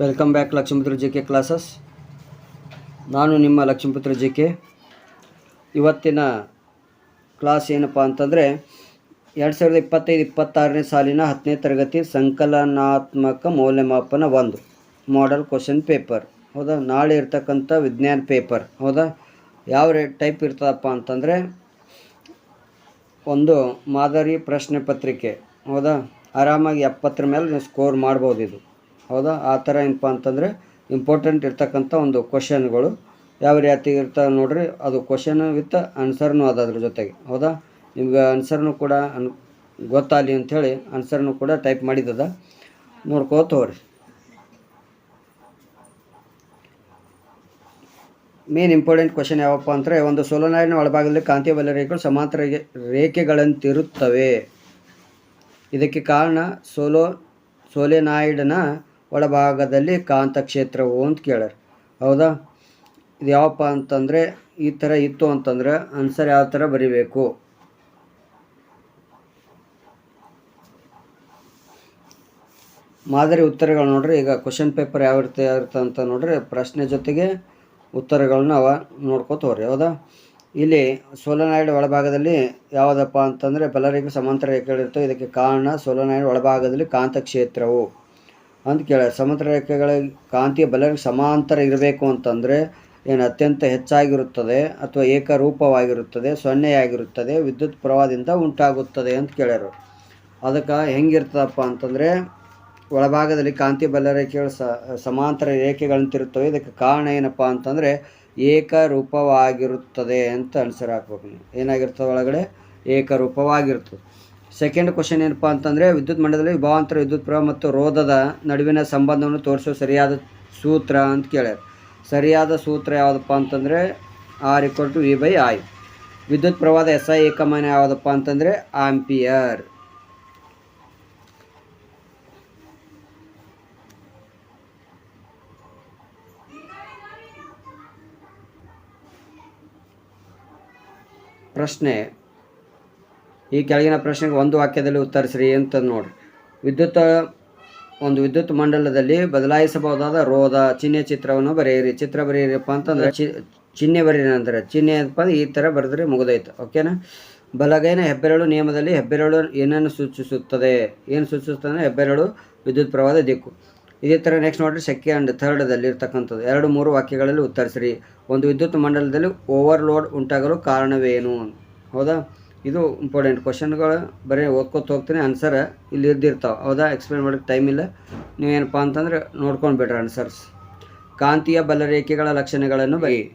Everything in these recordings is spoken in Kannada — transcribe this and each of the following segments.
Welcome back Lakshmiputra G K classes ನಾನು ನಿಮ್ಮ ಲಕ್ಷ್ಮೀಪುತ್ರ ಜಿ ಕೆ ಇವತ್ತಿನ ಕ್ಲಾಸ್ ಏನಪ್ಪ ಅಂತಂದರೆ ಎರಡು ಸಾವಿರದ ಇಪ್ಪತ್ತೈದು, ಇಪ್ಪತ್ತಾರನೇ ಸಾಲಿನ ಹತ್ತನೇ ತರಗತಿ ಸಂಕಲನಾತ್ಮಕ ಮೌಲ್ಯಮಾಪನ ಒಂದು ಮಾಡೆಲ್ ಕ್ವಶನ್ ಪೇಪರ್ ಹೌದಾ? ನಾಳೆ ಇರ್ತಕ್ಕಂಥ ವಿಜ್ಞಾನ ಪೇಪರ್ ಹೌದಾ? ಯಾವ ಟೈಪ್ ಇರ್ತದಪ್ಪ ಅಂತಂದರೆ ಒಂದು ಮಾದರಿ ಪ್ರಶ್ನೆ ಪತ್ರಿಕೆ. ಹೌದಾ? ಆರಾಮಾಗಿ ಎಪ್ಪತ್ತರ ಮೇಲೆ ಸ್ಕೋರ್ ಮಾಡ್ಬೋದು ಇದು. ಹೌದಾ? ಆ ಥರ ಏನಪ್ಪ ಅಂತಂದರೆ ಇಂಪಾರ್ಟೆಂಟ್ ಇರ್ತಕ್ಕಂಥ ಒಂದು ಕ್ವಶನ್ಗಳು ಯಾವ ರೀತಿ ಇರ್ತವೆ ನೋಡಿರಿ, ಅದು ಕ್ವಶನ್ ವಿತ್ ಆನ್ಸರ್ನು ಅದ ಅದ್ರ ಜೊತೆಗೆ. ಹೌದಾ? ನಿಮ್ಗೆ ಆನ್ಸರ್ನು ಕೂಡ ಅನ್ ಗೊತ್ತಾಗಲಿ ಅಂಥೇಳಿ ಆನ್ಸರ್ನು ಕೂಡ ಟೈಪ್ ಮಾಡಿದ್ದದ ನೋಡ್ಕೋತ ಹೋಗ್ರಿ ಮೇನ್ ಇಂಪಾರ್ಟೆಂಟ್ ಕ್ವಶನ್ ಯಾವಪ್ಪ ಅಂದರೆ, ಒಂದು ಸೋಲನಾಡಿನ ಒಳಭಾಗದಲ್ಲಿ ಕಾಂತೀಯ ಬಲ ರೇಖೆಗಳು ಸಮಾಂತರ ರೇಖೆ- ರೇಖೆಗಳಂತಿರುತ್ತವೆ. ಇದಕ್ಕೆ ಕಾರಣ ಸೋಲೋ, ಸೋಲೆನಾಯ್ಡ್ನ ಒಳಭಾಗದಲ್ಲಿ ಕಾಂತಕ್ಷೇತ್ರವು ಅಂತ ಕೇಳ್ಯಾರ. ಹೌದಾ? ಇದು ಯಾವಪ್ಪ ಅಂತಂದರೆ, ಈ ಥರ ಇತ್ತು ಅಂತಂದ್ರೆ ಆನ್ಸರ್ ಯಾವ ಥರ ಬರಿಬೇಕು? ಮಾದರಿ ಉತ್ತರಗಳು ನೋಡ್ರಿ, ಈಗ ಕ್ವಶನ್ ಪೇಪರ್ ಯಾವ ರೀತಿ ಇರುತ್ತೆ ಅಂತ ನೋಡ್ರಿ, ಪ್ರಶ್ನೆ ಜೊತೆಗೆ ಉತ್ತರಗಳನ್ನ ಅವ ನೋಡ್ಕೋತ ಹೋಗ್ರಿ, ಹೌದಾ? ಇಲ್ಲಿ ಸೋಲನಾಯ್ಡ್ ಒಳಭಾಗದಲ್ಲಿ ಯಾವುದಪ್ಪ ಅಂತಂದರೆ, ಬಲರೇಖೆ, ಸಮಾಂತರ ರೇಖೆಗಳಿರ್ತವೆ, ಇದಕ್ಕೆ ಕಾರಣ ಸೋಲನಾಯ್ಡ್ ಒಳಭಾಗದಲ್ಲಿ ಕಾಂತಕ್ಷೇತ್ರವು. ಅಂತ ಕೇಳ, ಸಮುದ್ರ ರೇಖೆಗಳ ಕಾಂತಿಯ ಬಲಗಳಿಗೆ ಸಮಾಂತರ ಇರಬೇಕು ಅಂತಂದರೆ ಏನು ಅತ್ಯಂತ ಹೆಚ್ಚಾಗಿರುತ್ತದೆ ಅಥವಾ ಏಕರೂಪವಾಗಿರುತ್ತದೆ, ಸೊನ್ನೆಯಾಗಿರುತ್ತದೆ, ವಿದ್ಯುತ್ ಪ್ರವಾಹದಿಂದ ಉಂಟಾಗುತ್ತದೆ ಅಂತ ಕೇಳ್ಯಾರು. ಅದಕ್ಕೆ ಹೆಂಗಿರ್ತದಪ್ಪ ಅಂತಂದರೆ ಒಳಭಾಗದಲ್ಲಿ ಕಾಂತಿ ಬಲರೇಖೆಗಳು ಸ, ಸಮಾಂತರ ರೇಖೆಗಳಂತಿರುತ್ತವೆ, ಇದಕ್ಕೆ ಕಾರಣ ಏನಪ್ಪ ಅಂತಂದರೆ ಏಕರೂಪವಾಗಿರುತ್ತದೆ ಅಂತ ಅನ್ಸರ್ ಹಾಕ್ಬೇಕು ಏನಾಗಿರ್ತದೆ ಒಳಗಡೆ? ಏಕರೂಪವಾಗಿರ್ತದೆ. ಸೆಕೆಂಡ್ ಕ್ವಶನ್ ಏನಪ್ಪ ಅಂತಂದರೆ, ವಿದ್ಯುತ್ ಮಂಡಲದಲ್ಲಿ ವಿಭವಾಂತರ ವಿದ್ಯುತ್ ಪ್ರವಾಹ ಮತ್ತು ರೋಧದ ನಡುವಿನ ಸಂಬಂಧವನ್ನು ತೋರಿಸೋ ಸರಿಯಾದ ಸೂತ್ರ ಅಂತ ಕೇಳ್ಯಾರ. ಸರಿಯಾದ ಸೂತ್ರ ಯಾವುದಪ್ಪ ಅಂತಂದರೆ R equal to V by I ವಿದ್ಯುತ್ ಪ್ರವಾಹದ ಎಸ್ ಐ ಏಕಮಾನ ಯಾವುದಪ್ಪ ಅಂತಂದರೆ ಆಂಪಿಯರ್ ಪ್ರಶ್ನೆ ಈ ಕೆಳಗಿನ ಪ್ರಶ್ನೆಗೆ ಒಂದು ವಾಕ್ಯದಲ್ಲಿ ಉತ್ತರಿಸ್ರಿ ಅಂತ ನೋಡಿ ವಿದ್ಯುತ್, ಒಂದು ವಿದ್ಯುತ್ ಮಂಡಲದಲ್ಲಿ ಬದಲಾಯಿಸಬಹುದಾದ ರೋಧ ಚಿಹ್ನೆ ಚಿತ್ರವನ್ನು ಬರೆಯಿರಿ. ಚಿತ್ರ ಬರೆಯಿರಿಪ್ಪ ಅಂತಂದ್ರೆ ಚಿ, ಚಿಹ್ನೆ ಬರೀರಿ ಅಂದ್ರೆ ಚಿಹ್ನೆ ಏನಪ್ಪ ಈ ಥರ ಬರೆದ್ರೆ ಮುಗಿದೋಯ್ತು. ಓಕೆನಾ ಬಲಗೈನ ಹೆಬ್ಬೆರಳು ನಿಯಮದಲ್ಲಿ ಹೆಬ್ಬೆರಳು ಏನನ್ನು ಸೂಚಿಸುತ್ತದೆ? ಏನು ಸೂಚಿಸುತ್ತದೆ ಅಂದರೆ ಹೆಬ್ಬೆರಳು ವಿದ್ಯುತ್ ಪ್ರವಾಹದ ದಿಕ್ಕು. ಇದೇ ಥರ ನೆಕ್ಸ್ಟ್ ನೋಡ್ರಿ ಸೆಕೆಂಡ್ ಥರ್ಡದಲ್ಲಿ ಇರ್ತಕ್ಕಂಥದ್ದು. ಎರಡು ಮೂರು ವಾಕ್ಯಗಳಲ್ಲಿ ಉತ್ತರಿಸಿರಿ. ಒಂದು ವಿದ್ಯುತ್ ಮಂಡಲದಲ್ಲಿ ಓವರ್ಲೋಡ್ ಉಂಟಾಗಲು ಕಾರಣವೇನು? ಹೌದಾ? ಇದು ಇಂಪಾರ್ಟೆಂಟ್ ಕ್ವಶನ್ಗಳು ಬರೀ ಓದ್ಕೊತ ಹೋಗ್ತೀನಿ ಆನ್ಸರ್ ಇಲ್ಲಿ ಇದ್ದಿರ್ತಾವೆ. ಹೌದಾ? ಎಕ್ಸ್ಪ್ಲೇನ್ ಮಾಡೋಕ್ಕೆ ಟೈಮ್ ಇಲ್ಲ. ನೀವೇನಪ್ಪ ಅಂತಂದ್ರೆ ನೋಡ್ಕೊಂಡು ಬಿಡ್ರಿ ಆನ್ಸರ್ಸ್ ಕಾಂತೀಯ ಬಲರೇಖೆಗಳ ಲಕ್ಷಣಗಳನ್ನು ಬೈ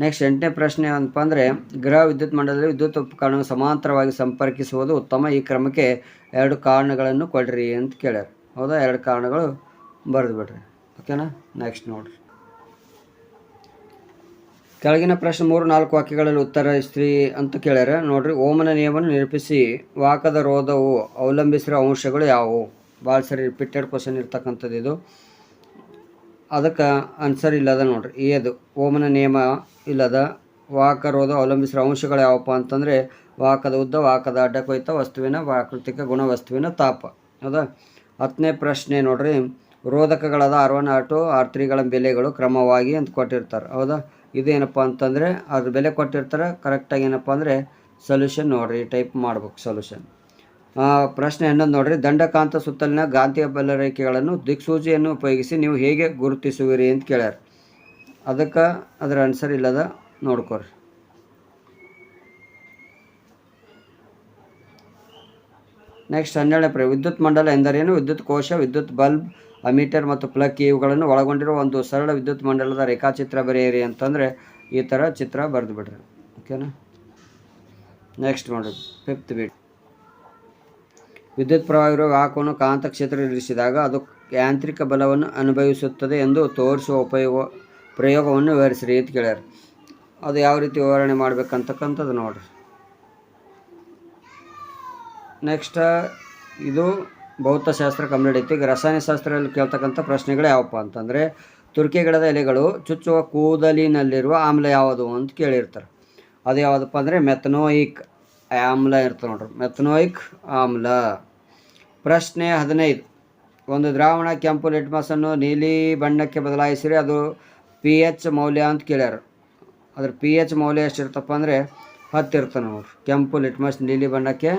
ನೆಕ್ಸ್ಟ್ ಎಂಟನೇ ಪ್ರಶ್ನೆ ಏನಪ್ಪ ಅಂದರೆ, ಗೃಹ ವಿದ್ಯುತ್ ಮಂಡಲದಲ್ಲಿ ವಿದ್ಯುತ್ ಉಪಕರಣವನ್ನು ಸಮಾಂತರವಾಗಿ ಸಂಪರ್ಕಿಸುವುದು ಉತ್ತಮ. ಈ ಕ್ರಮಕ್ಕೆ ಎರಡು ಕಾರಣಗಳನ್ನು ಕೊಡ್ರಿ ಅಂತ ಕೇಳ್ಯಾರ. ಹೌದಾ? ಎರಡು ಕಾರಣಗಳು ಬರೆದು ಬಿಡ್ರಿ. ಓಕೆನಾ ನೆಕ್ಸ್ಟ್ ನೋಡ್ರಿ. ಕೆಳಗಿನ ಪ್ರಶ್ನೆ ಮೂರು ನಾಲ್ಕು ವಾಕ್ಯಗಳಲ್ಲಿ ಉತ್ತರಿಸ್ರಿ ಅಂತ ಕೇಳ್ಯಾರ. ನೋಡ್ರಿ, ಓಮನ ನಿಯಮವನ್ನು ನಿರೂಪಿಸಿ ವಾಕದ ರೋಧವು ಅವಲಂಬಿಸಿರೋ ಅಂಶಗಳು ಯಾವುವು? ಭಾಳ ಸರಿ ರಿಪೀಟೆಡ್ ಕ್ವಶನ್ ಇರ್ತಕ್ಕಂಥದ್ದು ಇದು. ಅದಕ್ಕೆ ಆನ್ಸರ್ ಇಲ್ಲದ ನೋಡ್ರಿ. ಏದು ಓಮನ ನಿಯಮ ಇಲ್ಲದ ವಾಕ ರೋಧ ಅವಲಂಬಿಸಿರೋ ಅಂಶಗಳು ಯಾವಪ್ಪ ಅಂತಂದರೆ ವಾಕದ ಉದ್ದ, ವಾಕದ ಅಡ್ಡ ಕೊಯ್ತ, ವಸ್ತುವಿನ ಪ್ರಾಕೃತಿಕ ಗುಣ, ವಸ್ತುವಿನ ತಾಪ. ಹೌದಾ? ಹತ್ತನೇ ಪ್ರಶ್ನೆ ನೋಡ್ರಿ, ರೋಧಕಗಳಾದ R one, R two, R ತ್ರೀಗಳ ಬೆಲೆಗಳು ಕ್ರಮವಾಗಿ ಅಂತ ಕೊಟ್ಟಿರ್ತಾರೆ. ಹೌದಾ? ಇದೇನಪ್ಪ ಅಂತಂದರೆ ಅದ್ರ ಬೆಲೆ ಕೊಟ್ಟಿರ್ತಾರೆ ಕರೆಕ್ಟಾಗಿ ಏನಪ್ಪ ಅಂದರೆ ಸೊಲ್ಯೂಷನ್ ನೋಡಿರಿ ಟೈಪ್ ಮಾಡ್ಬೇಕು ಸೊಲ್ಯೂಷನ್ ಪ್ರಶ್ನೆ ಹನ್ನೊಂದು ನೋಡಿರಿ, ದಂಡಕಾಂತ ಸುತ್ತಲಿನ ಗಾಂತಿಯ ಬಲರೇಖೆಗಳನ್ನು ದಿಕ್ಸೂಚಿಯನ್ನು ಉಪಯೋಗಿಸಿ ನೀವು ಹೇಗೆ ಗುರುತಿಸುವಿರಿ ಅಂತ ಕೇಳ್ಯಾರ. ಅದಕ್ಕೆ ಅದರ ಆನ್ಸರ್ ಇಲ್ಲದ ನೋಡ್ಕೊರಿ. ನೆಕ್ಸ್ಟ್ ಹನ್ನೆರಡನೇ ಪ್ರ ವಿದ್ಯುತ್ ಮಂಡಲ ಎಂದರೇನು? ವಿದ್ಯುತ್ ಕೋಶ, ವಿದ್ಯುತ್ ಬಲ್ಬ್ ಅಮೀಟರ್ ಮತ್ತು ಪ್ಲಗ್ ಇವುಗಳನ್ನು ಒಳಗೊಂಡಿರುವ ಒಂದು ಸರಳ ವಿದ್ಯುತ್ ಮಂಡಲದ ರೇಖಾಚಿತ್ರ ಬರೆಯಿರಿ ಅಂತಂದರೆ ಈ ಥರ ಚಿತ್ರ ಬರೆದು ಬಿಡ್ರಿ. ಓಕೆನಾ ನೆಕ್ಸ್ಟ್ ನೋಡಿ ಫಿಫ್ತ್ ಬೀಟ್ ವಿದ್ಯುತ್ ಪ್ರವಾಹ ಇರುವ ವಾಹಕವನ್ನು ಕಾಂತ ಕ್ಷೇತ್ರ ಇರಿಸಿದಾಗ ಅದು ಯಾಂತ್ರಿಕ ಬಲವನ್ನು ಅನುಭವಿಸುತ್ತದೆ ಎಂದು ತೋರಿಸುವ ಉಪಯೋಗ, ಪ್ರಯೋಗವನ್ನು ವಿವರಿಸಿರಿ ಅಂತ ಕೇಳ್ಯಾರ. ಅದು ಯಾವ ರೀತಿ ವಿವರಣೆ ಮಾಡ್ಬೇಕಂತಕ್ಕಂಥದ್ದು ನೋಡ್ರಿ. ನೆಕ್ಸ್ಟ್ ಇದು ಭೌತಶಾಸ್ತ್ರ ಕಂಪ್ಲೀಟ್ ಐತಿ ಈಗ ರಸಾಯನಶಾಸ್ತ್ರದಲ್ಲಿ ಕೇಳ್ತಕ್ಕಂಥ ಪ್ರಶ್ನೆಗಳು ಯಾವಪ್ಪ ಅಂತಂದರೆ, ತುರ್ಕಿ ಗಿಡದ ಎಲೆಗಳು ಚುಚ್ಚುವ ಕೂದಲಿನಲ್ಲಿರುವ ಆಮ್ಲ ಯಾವುದು ಅಂತ ಕೇಳಿರ್ತಾರೆ. ಅದು ಯಾವುದಪ್ಪ ಅಂದರೆ ಮೆಥನೋಯಿಕ್ ಆಮ್ಲ ಇರ್ತದೆ ನೋಡ್ರಿ. ಮೆಥನೋಯಿಕ್ ಆಮ್ಲ. ಪ್ರಶ್ನೆ ಹದಿನೈದು. ಒಂದು ದ್ರಾವಣ ಕೆಂಪು ಲಿಟ್ಮಸನ್ನು ನೀಲಿ ಬಣ್ಣಕ್ಕೆ ಬದಲಾಯಿಸಿರಿ ಅದು ಪಿ ಎಚ್ ಮೌಲ್ಯ ಅಂತ ಕೇಳ್ಯಾರ. ಅದ್ರ ಪಿ ಎಚ್ ಮೌಲ್ಯ ಎಷ್ಟಿರ್ತಪ್ಪ ಅಂದರೆ ಹತ್ತು ಇರ್ತದೆ ನೋಡ್ರಿ. ಕೆಂಪು ಲಿಟ್ಮಸ್ ನೀಲಿ ಬಣ್ಣಕ್ಕೆ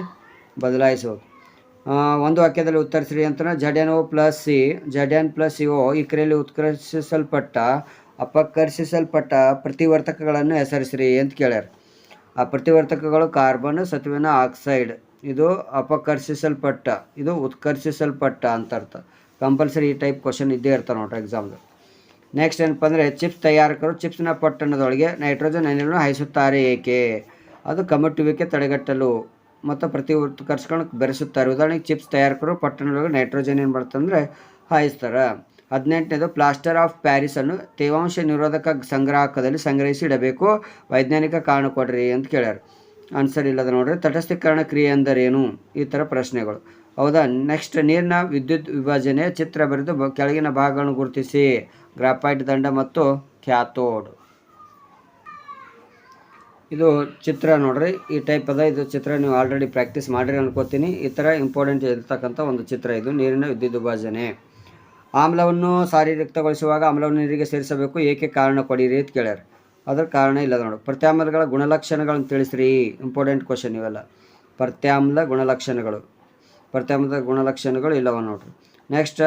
ಬದಲಾಯಿಸೋದು. ಒಂದು ವಾಕ್ಯದಲ್ಲಿ ಉತ್ತರಿಸ್ರಿ ಅಂತ N O plus C Z N plus C O, ಈ ಕ್ರಿಯೆಯಲ್ಲಿ ಉತ್ಕರ್ಷಿಸಲ್ಪಟ್ಟ, ಅಪಕರ್ಷಿಸಲ್ಪಟ್ಟ ಪ್ರತಿವರ್ತಕಗಳನ್ನು ಹೆಸರಿಸ್ರಿ ಅಂತ ಕೇಳ್ಯಾರ. ಆ ಪ್ರತಿವರ್ತಕಗಳು ಕಾರ್ಬನ್, ಸತುವಿನ, ಆಕ್ಸೈಡ್. ಇದು ಅಪಕರ್ಷಿಸಲ್ಪಟ್ಟ, ಇದು ಉತ್ಕರ್ಷಿಸಲ್ಪಟ್ಟ ಅಂತ ಅರ್ಥ. ಕಂಪಲ್ಸರಿ ಈ ಟೈಪ್ ಕ್ವಶನ್ ಇದ್ದೇ ಇರ್ತಾರೆ ನೋಡ್ರಿ ಎಕ್ಸಾಮ್ದು ನೆಕ್ಸ್ಟ್ ಏನಪ್ಪ ಅಂದರೆ ಚಿಪ್ಸ್ ತಯಾರಕರು ಚಿಪ್ಸ್ನ ಪಟ್ಟಣದೊಳಗೆ ನೈಟ್ರೋಜನ್ ಅನಿಲನ್ನು ಹಾಯಿಸುತ್ತಾರೆ ಏಕೆ? ಅದು ಕಮಟುವಿಕೆ ತಡೆಗಟ್ಟಲು ಮತ್ತು ಪ್ರತಿ ಉತ್ಕರ್ಷಗಳನ್ನು ಬೆರೆಸುತ್ತಾರೆ. ಉದಾಹರಣೆಗೆ ಚಿಪ್ಸ್ ತಯಾರಕರು ಪಟ್ಟಣದೊಳಗೆ ನೈಟ್ರೋಜನ್ ಏನು ಮಾಡ್ತಂದ್ರೆ ಹಾಯಿಸ್ತಾರೆ. ಹದಿನೆಂಟನೇದು ಪ್ಲಾಸ್ಟರ್ ಆಫ್ ಪ್ಯಾರಿಸನ್ನು ತೇವಾಂಶ ನಿರೋಧಕ ಸಂಗ್ರಾಹಕದಲ್ಲಿ ಸಂಗ್ರಹಿಸಿ ಇಡಬೇಕು. ವೈಜ್ಞಾನಿಕ ಕಾರಣ ಕೊಡ್ರಿ ಅಂತ ಕೇಳ್ಯಾರ. ಆನ್ಸರ್ ಇಲ್ಲದ ನೋಡ್ರಿ, ತಟಸ್ಥೀಕರಣ ಕ್ರಿಯೆ ಅಂದರೇನು ಈ ಥರ ಪ್ರಶ್ನೆಗಳು. ಹೌದಾ? ನೆಕ್ಸ್ಟ್ ನೀರಿನ ವಿದ್ಯುತ್ ವಿಭಜನೆ ಚಿತ್ರ ಬರೆದು ಕೆಳಗಿನ ಭಾಗಗಳನ್ನು ಗುರುತಿಸಿ. ಗ್ರಾಫೈಟ್ ದಂಡ ಮತ್ತು ಕ್ಯಾಥೋಡ್ ಇದು ಚಿತ್ರ ನೋಡ್ರಿ, ಈ ಟೈಪ್ ಅದ, ಇದು ಚಿತ್ರ ನೀವು ಆಲ್ರೆಡಿ ಪ್ರಾಕ್ಟೀಸ್ ಮಾಡಿರಿ ಅನ್ಕೋತೀನಿ. ಈ ಥರ ಇಂಪಾರ್ಟೆಂಟ್ ಇರ್ತಕ್ಕಂಥ ಒಂದು ಚಿತ್ರ ಇದು, ನೀರಿನ ವಿದ್ಯುತ್ ವಿಭಜನೆ ಆಮ್ಲವನ್ನು ಶಾರೀರಿಕ್ತಗೊಳಿಸುವಾಗ ಆಮ್ಲವನ್ನು ನೀರಿಗೆ ಸೇರಿಸಬೇಕು, ಏಕೆ ಕಾರಣ ಕೊಡಿರಿ ಅಂತ ಕೇಳ್ಯಾರ. ಅದ್ರ ಕಾರಣ ಇಲ್ಲ ನೋಡಿ. ಪ್ರತ್ಯಾಮ್ಲಗಳ ಗುಣಲಕ್ಷಣಗಳನ್ನು ತಿಳಿಸ್ರಿ ಇಂಪಾರ್ಟೆಂಟ್ ಕ್ವಶನ್ ಇವೆಲ್ಲ. ಪ್ರತ್ಯಾಮ್ಲ ಗುಣಲಕ್ಷಣಗಳು. ಪ್ರತ್ಯಾಮ್ಲದ ಗುಣಲಕ್ಷಣಗಳು ಇಲ್ಲವ ನೋಡ್ರಿ. ನೆಕ್ಸ್ಟ್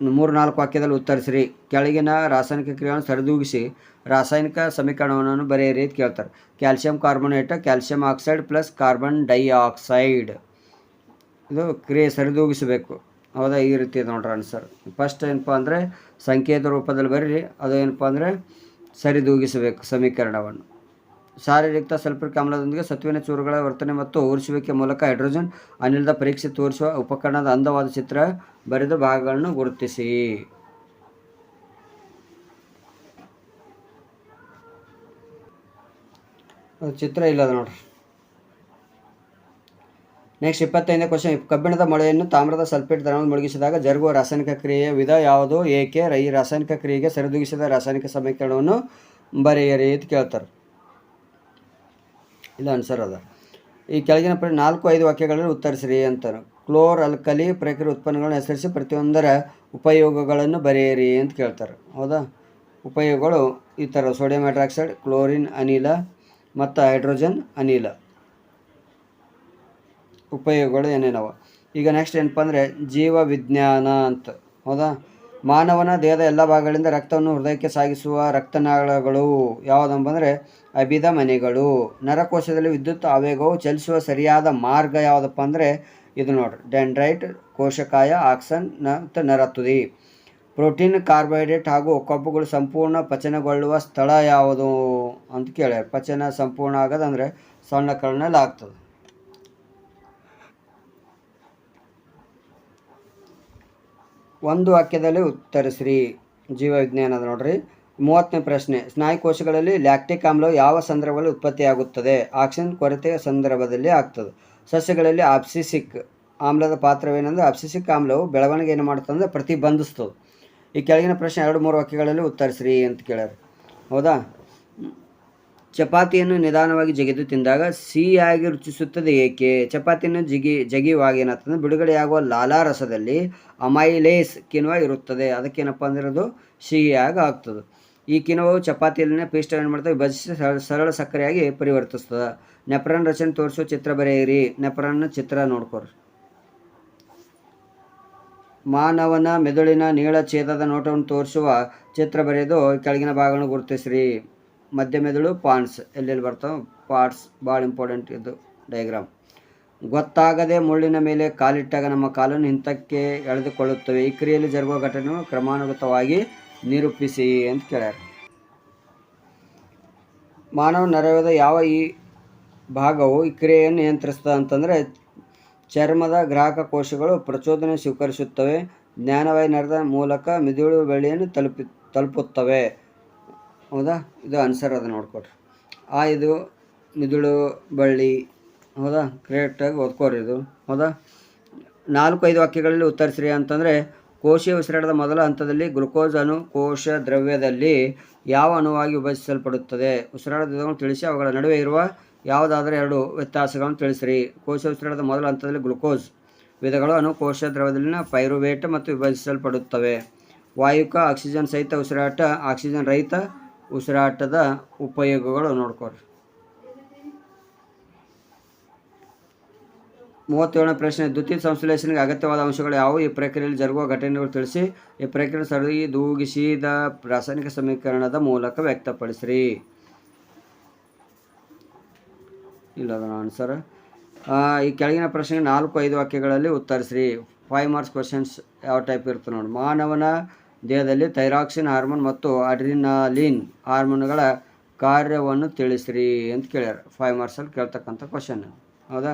ಮೂರು ನಾಲ್ಕು ವಾಕ್ಯದಲ್ಲಿ ಉತ್ತರಿಸಿರಿ. ಕೆಳಗಿನ ರಾಸಾಯನಿಕ ಕ್ರಿಯೆಯನ್ನು ಸರಿದೂಗಿಸಿ, ರಾಸಾಯನಿಕ ಸಮೀಕರಣವನ್ನು ಬರೆಯಿರಿ ಅಂತ ಕೇಳ್ತಾರೆ. Calcium carbonate, calcium oxide plus carbon dioxide. ಇದು ಕ್ರಿಯೆ ಸರಿದೂಗಿಸಬೇಕು. ಹೌದಾ? ಈ ರೀತಿ ನೋಡ್ರಿ ಆನ್ಸರ್. ಫಸ್ಟ್ ಏನಪ್ಪ ಅಂದರೆ ಸಂಕೇತ ರೂಪದಲ್ಲಿ ಬರೀರಿ. ಅದು ಏನಪ್ಪ ಅಂದರೆ ಸರಿದೂಗಿಸಬೇಕು ಸಮೀಕರಣವನ್ನು. ಶಾರೀರಿಕ ಸಲ್ಫ್ರಿಕ್ ಆಮ್ಲದೊಂದಿಗೆ ಸತ್ವಿನ ಚೂರುಗಳ ವರ್ತನೆ ಮತ್ತು ಉರಿಸುವಿಕೆ ಮೂಲಕ ಹೈಡ್ರೋಜನ್ ಅನಿಲದ ಪರೀಕ್ಷೆ ತೋರಿಸುವ ಉಪಕರಣದ ಅಂದವಾದ ಚಿತ್ರ ಬರೆದ ಭಾಗಗಳನ್ನು ಗುರುತಿಸಿ. ಚಿತ್ರ ಇಲ್ಲದ ನೋಡ್ರಿ. ನೆಕ್ಸ್ಟ್ ಇಪ್ಪತ್ತೈದನೇ ಕ್ವಶನ್ ಕಬ್ಬಿಣದ ಮೊಳೆಯನ್ನು ತಾಮ್ರದ ಸಲ್ಫೇಟ್ ದ್ರಾವಣ ಮುಳುಗಿಸಿದಾಗ ಜರುಗುವ ರಾಸಾಯನಿಕ ಕ್ರಿಯೆಯ ವಿಧ ಯಾವುದು? ಏಕೆ ಈ ರಾಸಾಯನಿಕ ಕ್ರಿಯೆಗೆ ಸರಿದೂಗಿಸಿದ ರಾಸಾಯನಿಕ ಸಮೀಕರಣವನ್ನು ಬರೆಯಿರಿ ಅಂತ ಕೇಳ್ತಾರೆ. ಇಲ್ಲ ಆನ್ಸರ್ ಅದ. ಈ ಕೆಳಗಿನ ಪ್ರ ನಾಲ್ಕು ಐದು ವಾಕ್ಯಗಳಲ್ಲಿ ಉತ್ತರಿಸಿರಿ ಅಂತಾರೆ. ಕ್ಲೋರ್, ಅಲ್ಕಲಿ ಪ್ರಕ್ರಿಯೆ ಉತ್ಪನ್ನಗಳನ್ನು ಹೆಸರಿಸಿ ಪ್ರತಿಯೊಂದರ ಉಪಯೋಗಗಳನ್ನು ಬರೆಯಿರಿ ಅಂತ ಕೇಳ್ತಾರೆ. ಹೌದಾ? ಉಪಯೋಗಗಳು ಈ ಥರ ಸೋಡಿಯಂ ಹೈಡ್ರಾಕ್ಸೈಡ್ ಕ್ಲೋರಿನ್ ಅನಿಲ ಮತ್ತು ಹೈಡ್ರೋಜನ್, ಅನಿಲ. ಉಪಯೋಗಗಳು ಏನೇನವ? ಈಗ ನೆಕ್ಸ್ಟ್ ಏನಪ್ಪ ಅಂದರೆ ಜೀವ ವಿಜ್ಞಾನ ಅಂತ. ಹೌದಾ? ಮಾನವನ ದೇಹದ ಎಲ್ಲ ಭಾಗಗಳಿಂದ ರಕ್ತವನ್ನು ಹೃದಯಕ್ಕೆ ಸಾಗಿಸುವ ರಕ್ತನಾಳಗಳು ಯಾವುದಂಬಂದರೆ ಅಭಿದ ಮನೆಗಳು ನರಕೋಶದಲ್ಲಿ ವಿದ್ಯುತ್ ಆವೇಗವು ಚಲಿಸುವ ಸರಿಯಾದ ಮಾರ್ಗ ಯಾವುದಪ್ಪ ಅಂದರೆ ಇದು ನೋಡ್ರಿ. ಡೆಂಡ್ರೈಟ್, ಕೋಶಕಾಯ, ಆಕ್ಸನ್ ಮತ್ತು ನರತುದಿ. ಪ್ರೋಟೀನ್, ಕಾರ್ಬೋಹೈಡ್ರೇಟ್ ಹಾಗೂ ಕೊಬ್ಬುಗಳು ಸಂಪೂರ್ಣ ಪಚನಗೊಳ್ಳುವ ಸ್ಥಳ ಯಾವುದು ಅಂತ ಕೇಳ್ಯಾರ. ಪಚನ ಸಂಪೂರ್ಣ ಆಗೋದಂದರೆ ಸಣ್ಣ ಕರ್ಣಲ್ಲಿ ಆಗ್ತದೆ. ಒಂದು ವಾಕ್ಯದಲ್ಲಿ ಉತ್ತರಿಸ್ರಿ. ಜೀವವಿಜ್ಞಾನದ ನೋಡ್ರಿ. ಮೂವತ್ತನೇ ಪ್ರಶ್ನೆ. ಸ್ನಾಯು ಕೋಶಗಳಲ್ಲಿ ಲ್ಯಾಕ್ಟಿಕ್ ಆಮ್ಲವು ಯಾವ ಸಂದರ್ಭದಲ್ಲಿ ಉತ್ಪತ್ತಿಯಾಗುತ್ತದೆ? ಆಕ್ಸಿಜನ್ ಕೊರತೆಯ ಸಂದರ್ಭದಲ್ಲಿ ಆಗ್ತದೆ. ಸಸ್ಯಗಳಲ್ಲಿ ಆಪ್ಸಿಸಿಕ್ ಆಮ್ಲದ ಪಾತ್ರವೇನೆಂದರೆ ಆಪ್ಸಿಸಿಕ್ ಆಮ್ಲವು ಬೆಳವಣಿಗೆ ಏನು ಮಾಡ್ತಂದ್ರೆ ಪ್ರತಿಬಂಧಿಸ್ತದೆ. ಈ ಕೆಳಗಿನ ಪ್ರಶ್ನೆ ಎರಡು ಮೂರು ವಾಕ್ಯಗಳಲ್ಲಿ ಉತ್ತರಿಸ್ರಿ ಅಂತ ಕೇಳ್ಯಾರ. ಹೌದಾ? ಚಪಾತಿಯನ್ನು ನಿಧಾನವಾಗಿ ಜಗಿದು ತಿಂದಾಗ ಸಿಹಿಯಾಗಿ ರುಚಿಸುತ್ತದೆ ಏಕೆ? ಚಪಾತಿಯನ್ನು ಜಿಗಿ, ಜಗಿಯುವಾಗ ಏನಾಗ್ತದೆ? ಬಿಡುಗಡೆಯಾಗುವ ಲಾಲಾ ರಸದಲ್ಲಿ ಅಮೈಲೇಸ್ ಕಿಣ್ವ ಇರುತ್ತದೆ. ಅದಕ್ಕೇನಪ್ಪ ಅಂದ್ರೆ ಅದು ಸಿಹಿಯಾಗಿ ಆಗ್ತದೆ. ಈ ಕಿಣ್ವವು ಚಪಾತಿಯಲ್ಲಿನ ಪೇಸ್ಟ್ ಏನು ಮಾಡ್ತದೆ? ವಿಭಜಿಸಿ ಸರಳ ಸಕ್ಕರೆಯಾಗಿ ಪರಿವರ್ತಿಸ್ತದೆ. ನೆಪ್ರನ್ ರಚನೆ ತೋರಿಸೋ ಚಿತ್ರ ಬರೆಯಿರಿ. ನೆಪ್ರನ್ನ ಚಿತ್ರ ನೋಡ್ಕೊರಿ. ಮಾನವನ ಮೆದುಳಿನ ನೀಳ ಛೇದದ ನೋಟವನ್ನು ತೋರಿಸುವ ಚಿತ್ರ ಬರೆಯೋದು ಕೆಳಗಿನ ಭಾಗಗಳನ್ನು ಗುರುತಿಸ್ರಿ. ಮಧ್ಯ ಮೆದುಳು ಪಾನ್ಸ್ ಎಲ್ಲೆಲ್ಲಿ ಬರ್ತಾವೆ ಪಾರ್ಟ್ಸ್ ಭಾಳ ಇಂಪಾರ್ಟೆಂಟ್ ಇದು ಡಯಾಗ್ರಾಮ್ ಗೊತ್ತಾಗದೆ ಮುಳ್ಳಿನ ಮೇಲೆ ಕಾಲಿಟ್ಟಾಗ ನಮ್ಮ ಕಾಲನ್ನು ಹಿಂತಕ್ಕೆ ಎಳೆದುಕೊಳ್ಳುತ್ತವೆ. ಈ ಕ್ರಿಯೆಯಲ್ಲಿ ಜರುಗುವ ಘಟನೆಯನ್ನು ಕ್ರಮಾನುಗತವಾಗಿ ನಿರೂಪಿಸಿ ಅಂತ ಕೇಳ್ಯಾರ. ಮಾನವ ನರವದ ಯಾವ ಈ ಭಾಗವು ಈ ಕ್ರಿಯೆಯನ್ನು ನಿಯಂತ್ರಿಸ್ತದೆ ಅಂತಂದರೆ ಚರ್ಮದ ಗ್ರಾಹಕ ಕೋಶಗಳು ಪ್ರಚೋದನೆ ಸ್ವೀಕರಿಸುತ್ತವೆ. ಜ್ಞಾನವಾಯು ನರದ ಮೂಲಕ ಮಿದುಳು ಬೆಳೆಯನ್ನು ತಲುಪಿ, ತಲುಪುತ್ತವೆ. ಹೌದಾ? ಇದು ಆನ್ಸರ್ ಅದು ನೋಡ್ಕೊಡ್ರಿ ಆ ಇದು ಮಿದುಳು ಬಳ್ಳಿ, ಹೌದಾ? ಕರೆಕ್ಟಾಗಿ ಓದ್ಕೋರಿ ಇದು, ಹೌದಾ? ನಾಲ್ಕು ಐದು ವಾಕ್ಯಗಳಲ್ಲಿ ಉತ್ತರಿಸ್ರಿ ಅಂತಂದರೆ, ಕೋಶೀಯ ಉಸಿರಾಟದ ಮೊದಲ ಹಂತದಲ್ಲಿ ಗ್ಲುಕೋಸ್ ಅಣು ಕೋಶ ದ್ರವ್ಯದಲ್ಲಿ ಯಾವ ಅಣುವಾಗಿ ವಿಭಜಿಸಲ್ಪಡುತ್ತದೆ? ಉಸಿರಾಟದ ತಿಳಿಸಿ, ಅವುಗಳ ನಡುವೆ ಇರುವ ಯಾವುದಾದರೂ ಎರಡು ವ್ಯತ್ಯಾಸಗಳನ್ನು ತಿಳಿಸ್ರಿ. ಕೋಶ ಉಸಿರಾಟದ ಮೊದಲ ಹಂತದಲ್ಲಿ ಗ್ಲುಕೋಸ್ ವಿಧಗಳು ಅನುಕೋಶ ದ್ರವದಲ್ಲಿನ ಪೈರುವೇಟ್ ಮತ್ತು ವಿಭಜಿಸಲ್ಪಡುತ್ತವೆ. ವಾಯುಕ, ಆಕ್ಸಿಜನ್ ಸಹಿತ ಉಸಿರಾಟ, ಆಕ್ಸಿಜನ್ ರಹಿತ ಉಸಿರಾಟದ ಉಪಯೋಗಗಳು ನೋಡ್ಕೊರಿ ಮೂವತ್ತೇಳನೇ ಪ್ರಶ್ನೆ, ದ್ವಿತೀಯ ಸಂಶ್ಲೇಷಣೆಗೆ ಅಗತ್ಯವಾದ ಅಂಶಗಳು ಯಾವುವು? ಈ ಪ್ರಕ್ರಿಯೆಯಲ್ಲಿ ಜರುಗುವ ಘಟನೆಗಳು ತಿಳಿಸಿ. ಈ ಪ್ರಕ್ರಿಯೆ ಸರಿ ದೂಗಿಸಿದ ರಾಸಾಯನಿಕ ಸಮೀಕರಣದ ಮೂಲಕ ವ್ಯಕ್ತಪಡಿಸ್ರಿ. ಇಲ್ಲ ಆನ್ಸರ್ ಈ ಕೆಳಗಿನ ಪ್ರಶ್ನೆಗೆ ನಾಲ್ಕು, ಐದು ವಾಕ್ಯಗಳಲ್ಲಿ ಉತ್ತರಿಸ್ರಿ. ಫೈವ್ ಮಾರ್ಕ್ಸ್ ಕ್ವಶನ್ಸ್ ಯಾವ ಟೈಪ್ ಇರುತ್ತೆ ನೋಡಿ. ಮಾನವನ ದೇಹದಲ್ಲಿ ಥೈರಾಕ್ಸಿನ್ ಹಾರ್ಮೋನ್ ಮತ್ತು ಅಡ್ರಿನಾಲಿನ್ ಹಾರ್ಮೋನ್ಗಳ ಕಾರ್ಯವನ್ನು ತಿಳಿಸ್ರಿ ಅಂತ ಕೇಳ್ಯಾರ. ಫೈವ್ ಮಾರ್ಕ್ಸಲ್ಲಿ ಕೇಳ್ತಕ್ಕಂಥ ಕ್ವಶನ್ ಹೌದಾ?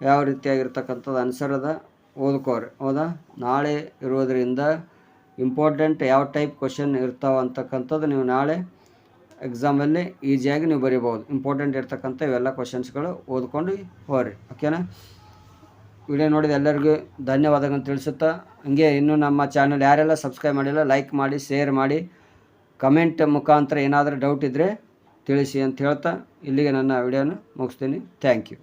ಯಾವ ರೀತಿಯಾಗಿರ್ತಕ್ಕಂಥದ್ದು ಆನ್ಸರ್ ಅದ? ಓದ್ಕೋರಿ. ಹೌದಾ? ನಾಳೆ ಇರೋದರಿಂದ ಇಂಪಾರ್ಟೆಂಟ್ ಯಾವ ಟೈಪ್ ಕ್ವಶನ್ ಇರ್ತಾವ ಅಂತಕ್ಕಂಥದ್ದು ನೀವು ನಾಳೆ ಎಕ್ಸಾಮಲ್ಲಿ ಈಸಿಯಾಗಿ ನೀವು ಬರೀಬೋದು ಇಂಪಾರ್ಟೆಂಟ್ ಇರ್ತಕ್ಕಂಥ ಇವೆಲ್ಲ ಕ್ವಶನ್ಸ್ಗಳು ಓದ್ಕೊಂಡು ಹೋಗ್ರಿ ಓಕೆನಾ ವಿಡಿಯೋ ನೋಡಿದ ಎಲ್ಲರಿಗೂ ಧನ್ಯವಾದಗಳನ್ನು ತಿಳಿಸುತ್ತಾ, ಹಂಗೆ ಇನ್ನೂ ನಮ್ಮ ಚಾನಲ್ ಯಾರೆಲ್ಲ ಸಬ್ಸ್ಕ್ರೈಬ್ ಮಾಡಿಲ್ಲ ಲೈಕ್ ಮಾಡಿ ಶೇರ್ ಮಾಡಿ ಕಮೆಂಟ್ ಮುಖಾಂತರ ಏನಾದರೂ ಡೌಟ್ ಇದ್ದರೆ ತಿಳಿಸಿ ಅಂತ ಹೇಳ್ತಾ, ಇಲ್ಲಿಗೆ ನನ್ನ ವಿಡಿಯೋನ ಮುಗಿಸ್ತೀನಿ. Thank you